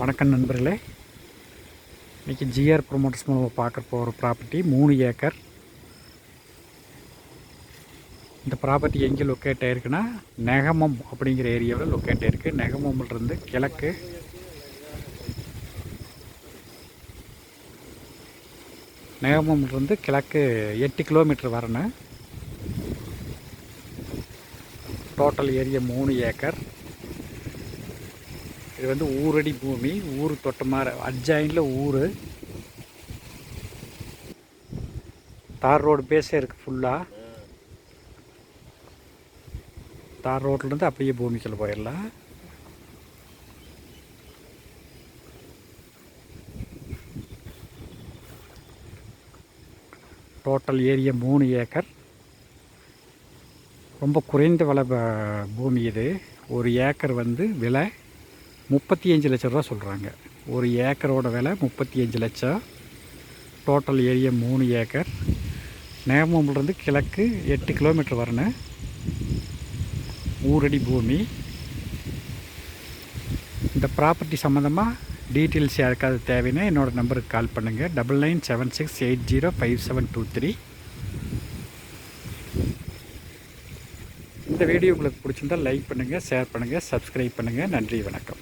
வணக்கம் நண்பர்களே. இன்றைக்கி ஜிஆர் ப்ரொமோட்டர்ஸ் மூலமாக பார்க்க போகிற ப்ராப்பர்ட்டி மூணு ஏக்கர். இந்த ப்ராப்பர்ட்டி எங்கே லொக்கேட் ஆகிருக்குன்னா நெகமம் அப்படிங்கிற ஏரியாவில் லொக்கேட் ஆகிருக்கு நெகமம்லேருந்து கிழக்கு. நெகமம்லேருந்து கிழக்கு எட்டு கிலோமீட்டர் வரணும். டோட்டல் ஏரியா மூணு ஏக்கர். இது வந்து ஊரடி பூமி ஊர் தொட்டமாக மாதிரி ஊர். தார் ரோடு பேஸே இருக்குது ஃபுல்லாக தார் ரோட்லேருந்து அப்படியே பூமிக்குள்ள போயிடலாம் டோட்டல் ஏரியா மூணு ஏக்கர். ரொம்ப குறைந்த விலை பூமி இது. ஒரு ஏக்கர் வந்து விலை முப்பத்தி அஞ்சு லட்ச ரூபா சொல்கிறாங்க ஒரு ஏக்கரோட விலை முப்பத்தி அஞ்சு லட்சம். டோட்டல் ஏரியா மூணு ஏக்கர். நேமம்லேருந்து கிழக்கு எட்டு கிலோமீட்டர் வரணும். ஊரடி பூமி. இந்த ப்ராப்பர்ட்டி சம்மந்தமாக டீட்டெயில்ஸ் யாருக்காவது தேவைன்னா என்னோடய நம்பருக்கு கால் பண்ணுங்கள் double nine seven six eight zero five seven two three இந்த வீடியோ உங்களுக்கு பிடிச்சிருந்தால் லைக் பண்ணுங்கள் ஷேர் பண்ணுங்கள் சப்ஸ்கிரைப் பண்ணுங்கள் நன்றி வணக்கம்.